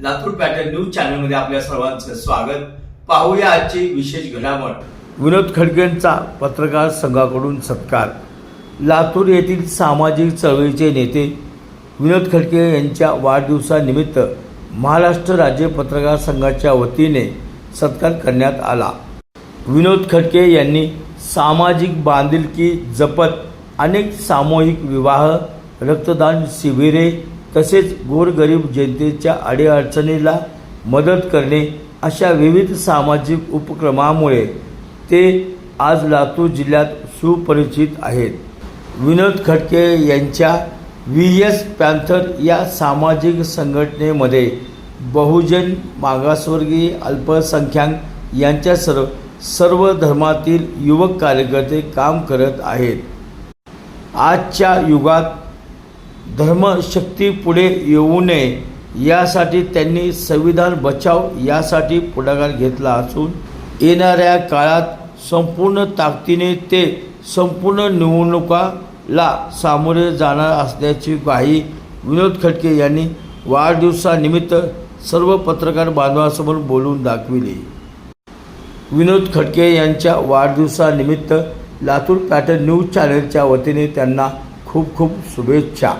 News चॅनलमध्ये आपल्या सर्वांचं स्वागत. पाहूया आजची विशेष घडामोड. विनोद खडकेंचा पत्रकार संघाकडून सत्कार. लातूर येथील सामाजिक चळवळीचे नेते विनोद खडके यांच्या वाढदिवसानिमित्त महाराष्ट्र राज्य पत्रकार संघाच्या वतीने सत्कार करण्यात आला. विनोद खडके यांनी सामाजिक बांधिलकी जपत अनेक सामूहिक विवाह रक्तदान शिबिरे तसेच गोरगरीब जनतेच्या अडीअडचणीला मदत करणे अशा विविध सामाजिक उपक्रमामुळे ते आज लातूर जिल्ह्यात सुपरिचित आहेत. विनोद खडके यांच्या व्ही एस पॅन्थर या सामाजिक संघटनेमध्ये बहुजन मागासवर्गीय अल्पसंख्याक यांच्या सर्व सर्व धर्मातील युवक कार्यकर्ते काम करत आहेत. आजच्या युगात धर्मशक्ती पुढे येऊ नये यासाठी त्यांनी संविधान बचाव यासाठी पुढाकार घेतला असून येणाऱ्या काळात संपूर्ण ताकदीने ते संपूर्ण निवडणुकाला सामोरे जाणार असल्याची ग्वाही विनोद खडके यांनी वाढदिवसानिमित्त सर्व पत्रकार बांधवांसमोर बोलून दाखविली. विनोद खडके यांच्या वाढदिवसानिमित्त लातूर पॅटर्न न्यूज चॅनलच्या वतीने त्यांना खूप खूप शुभेच्छा.